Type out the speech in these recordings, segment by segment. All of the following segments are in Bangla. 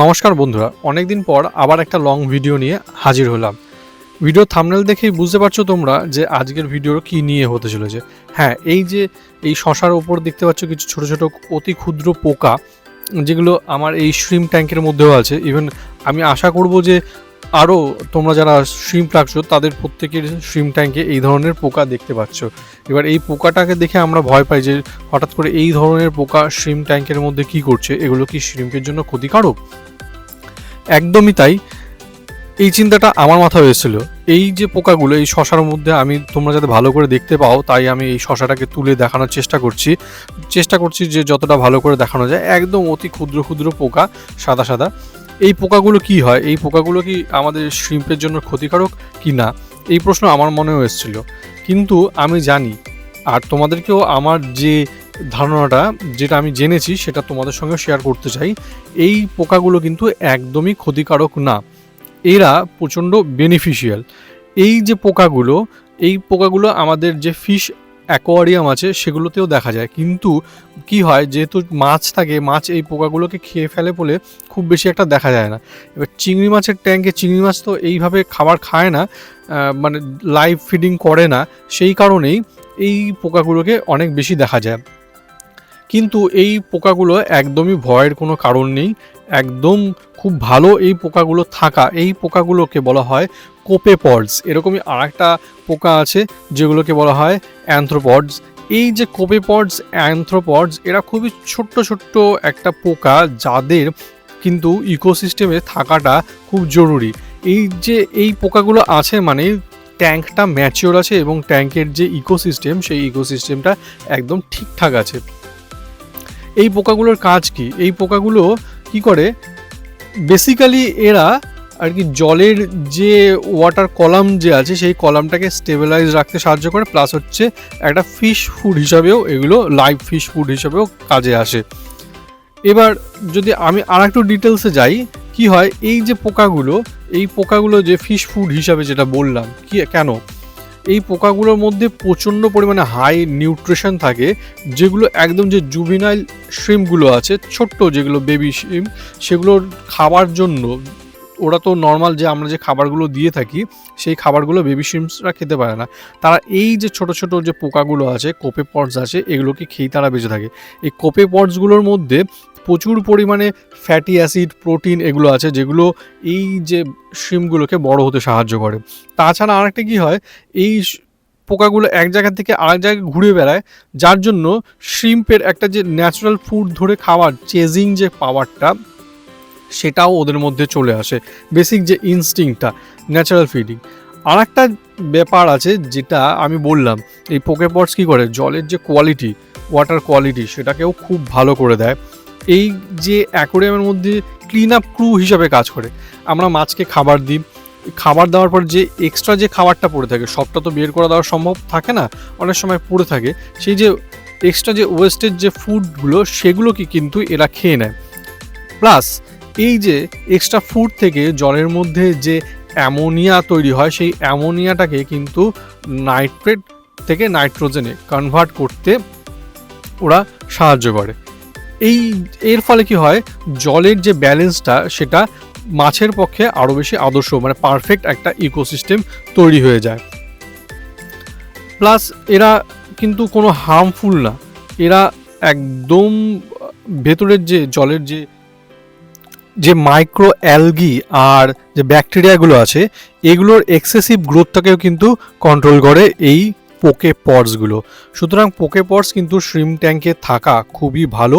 নমস্কার বন্ধুরা, অনেকদিন পর আবার একটা লং ভিডিও নিয়ে হাজির হলাম। ভিডিও থামনেল দেখেই বুঝতে পারছ তোমরা যে আজকের ভিডিও কি নিয়ে হতে চলেছে। হ্যাঁ এই যে এই শশার ওপর দেখতে পাচ্ছ কিছু ছোট ছোট অতি ক্ষুদ্র পোকা, যেগুলো আমার এই শ্রিম ট্যাঙ্কের মধ্যেও আছে। ইভেন আমি আশা করব যে আরও তোমরা যারা শ্রিম রাখছো, তাদের প্রত্যেকের শ্রিম ট্যাঙ্কে এই ধরনের পোকা দেখতে পাচ্ছ। এবার এই পোকাটাকে দেখে আমরা ভয় পাই যে হঠাৎ করে এই ধরনের পোকা শ্রিম ট্যাঙ্কের মধ্যে কি করছে? এগুলো কি শ্রিম্পের জন্য ক্ষতিকারক? একদমই তাই। এই চিন্তাটা আমার মাথায় হয়েছিল এই যে পোকাগুলো, এই শশার মধ্যে আমি, তোমরা যাতে ভালো করে দেখতে পাও, তাই আমি এই শশাটাকে তুলে দেখানোর চেষ্টা করছি। চেষ্টা করছি যে যতটা ভালো করে দেখানো যায়। একদম অতি ক্ষুদ্র ক্ষুদ্র পোকা, সাদা সাদা। এই পোকাগুলো কি হয়? এই পোকাগুলো কি আমাদের শ্রিম্পের জন্য ক্ষতিকারক কি না? এই প্রশ্ন আমার মনেও এসেছিল। কিন্তু আমি জানি, আর তোমাদেরকেও আমার যে ধারণাটা, যেটা আমি জেনেছি, সেটা তোমাদের সঙ্গে শেয়ার করতে চাই, এই পোকাগুলো কিন্তু একদমই ক্ষতিকারক না। এরা প্রচণ্ড বেনিফিশিয়াল এই যে পোকাগুলো, এই পোকাগুলো আমাদের যে ফিশ অ্যাকোয়ারিয়াম আছে, সেগুলোতেও দেখা যায়। কিন্তু কি হয়, যেহেতু মাছ থাকে, মাছ এই পোকাগুলোকে খেয়ে ফেলে বলে খুব বেশি একটা দেখা যায় না। এবার চিংড়ি মাছের ট্যাঙ্কে চিংড়ি মাছ তো এইভাবে খাবার খায় না মানে লাইভ ফিডিং করে না, সেই কারণেই এই পোকাগুলোকে অনেক বেশি দেখা যায়। কিন্তু এই পোকাগুলো একদমই ভয়ের কোনো কারণ নেই একদম খুব ভালো এই পোকাগুলো থাকা, এই পোকাগুলোকে বলা হয় কোপেপডস। এরকমই আরেকটা পোকা আছে যেগুলোকে বলা হয় অ্যান্থ্রোপডস। এই যে কোপেপডস, অ্যান্থ্রোপডস, এরা খুবই ছোট্ট ছোট্ট একটা পোকা যাদের কিন্তু ইকোসিস্টেমে থাকাটা খুব জরুরি। এই যে এই পোকাগুলো আছে মানে ট্যাঙ্কটা ম্যাচিওর আছে এবং ট্যাঙ্কের যে ইকোসিস্টেম, সেই ইকোসিস্টেমটা একদম ঠিকঠাক আছে। এই পোকাগুলোর কাজ কি? এই পোকাগুলো কি করে? বেসিক্যালি এরা আর কি জলের যে ওয়াটার কলাম যে আছে, সেই কলামটাকে স্টেবিলাইজ রাখতে সাহায্য করে প্লাস হচ্ছে একটা ফিশ ফুড হিসাবেও এগুলো লাইভ ফিশ ফুড হিসাবেও কাজে আসে। এবার যদি আমি আর একটু ডিটেলসে যাই, কি হয়? এই যে পোকাগুলো, এই পোকাগুলো যে ফিশ ফুড হিসাবে যেটা বললাম, কি, কেন? এই পোকাগুলোর মধ্যে প্রচণ্ড পরিমাণে হাই নিউট্রিশন থাকে, যেগুলো একদম যে জুবিনাইল শ্রিমগুলো আছে, ছোট্ট যেগুলো বেবি শ্রিম সেগুলোর খাবার জন্য, ওরা তো নর্মাল যে আমরা যে খাবারগুলো দিয়ে থাকি, সেই খাবারগুলো বেবি শ্রিমসরা খেতে পারে না। তারা এই যে ছোট ছোট যে পোকাগুলো আছে কোপে পটস আছে, এগুলোকে খেয়েই তারা বেঁচে থাকে। এই কোপে পটসগুলোর মধ্যে প্রচুর পরিমাণে ফ্যাটি অ্যাসিড প্রোটিন এগুলো আছে, যেগুলো এই যে শ্রিমগুলোকে বড় হতে সাহায্য করে। তাছাড়া আরেকটা কি হয়, এই পোকাগুলো এক জায়গা থেকে আরেক জায়গায় ঘুরে বেড়ায়, যার জন্য শ্রিম্পের একটা যে ন্যাচারাল ফুড ধরে খাওয়ার চেজিং যে পাওয়ারটা সেটাও ওদের মধ্যে চলে আসে। বেসিক যে ইনস্টিংটা ন্যাচারাল ফিডিং আর একটা ব্যাপার আছে, যেটা আমি বললাম, এই পোকেপটস কী করে, জলের যে কোয়ালিটি ওয়াটার কোয়ালিটি সেটাকেও খুব ভালো করে দেয়। এই যে অ্যাকোরিয়ামের মধ্যে ক্লিন আপ ক্রু হিসাবে কাজ করে। আমরা মাছকে খাবার দিই। খাবার দেওয়ার পর যে এক্সট্রা যে খাবারটা পড়ে থাকে, সবটা তো বের করে দেওয়া সম্ভব থাকে না, অনেক সময় পড়ে থাকে। সেই যে এক্সট্রা যে ওয়েস্টেজ যে ফুডগুলো সেগুলোকে কিন্তু এরা খেয়ে নেয়। প্লাস এই যে এক্সট্রা ফুড থেকে জলের মধ্যে যে অ্যামোনিয়া তৈরি হয়, সেই অ্যামোনিয়াটাকে কিন্তু নাইট্রেট থেকে নাইট্রোজেনে কনভার্ট করতে ওরা সাহায্য করে। এই, এর ফলে কি হয়? জলের যে ব্যালেন্সটা, সেটা মাছের পক্ষে আরও বেশি আদর্শ মানে পারফেক্ট একটা ইকোসিস্টেম তৈরি হয়ে যায়। প্লাস এরা কিন্তু কোনো হার্মফুল না। এরা একদম, ভেতরের যে, জলের যে যে মাইক্রো অ্যালগি আর যে ব্যাকটেরিয়াগুলো আছে, এগুলোর এক্সেসিভ গ্রোথটাকেও কিন্তু কন্ট্রোল করে এই পোকে পটসগুলো সুতরাং পোকে পটস কিন্তু শ্রিম ট্যাঙ্কে থাকা খুবই ভালো।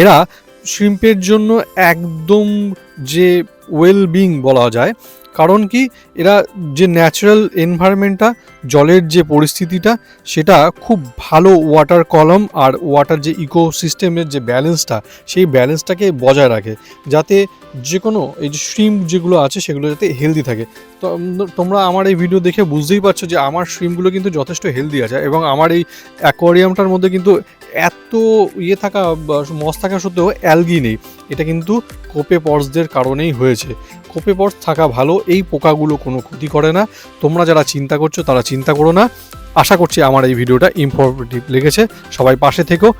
এরা শ্রিম্পের জন্য একদম যে ওয়েল বিং বলা যায় কারণ কি, এরা যে ন্যাচারাল এনভায়রনমেন্টটা জলের যে পরিস্থিতিটা, সেটা খুব ভালো ওয়াটার কলম আর ওয়াটার যে ইকোসিস্টেমের যে ব্যালেন্সটা সেই ব্যালেন্সটাকে বজায় রাখে। যাতে যে কোনো এই যে শ্রিম যেগুলো আছে, সেগুলো যাতে হেলদি থাকে। তো তোমরা আমার এই ভিডিও দেখে বুঝতেই পারছ যে আমার শ্রিমগুলো কিন্তু যথেষ্ট হেলদি আছে এবং আমার এই অ্যাকোয়ারিয়ামটার মধ্যে কিন্তু এত ইয়ে থাকা মস থাকা সত্ত্বেও অ্যালগি নেই। এটা কিন্তু কোপে পটসদের কারণেই হয়েছে। কোপে পটস থাকা ভালো, এই পোকাগুলো কোনো ক্ষতি করে না। তোমরা যারা চিন্তা করছ তারা চিন্তা করো না। আশা করছি আমার এই ভিডিওটা ইনফরমেটিভ লেগেছে। সবাই পাশে থেকো।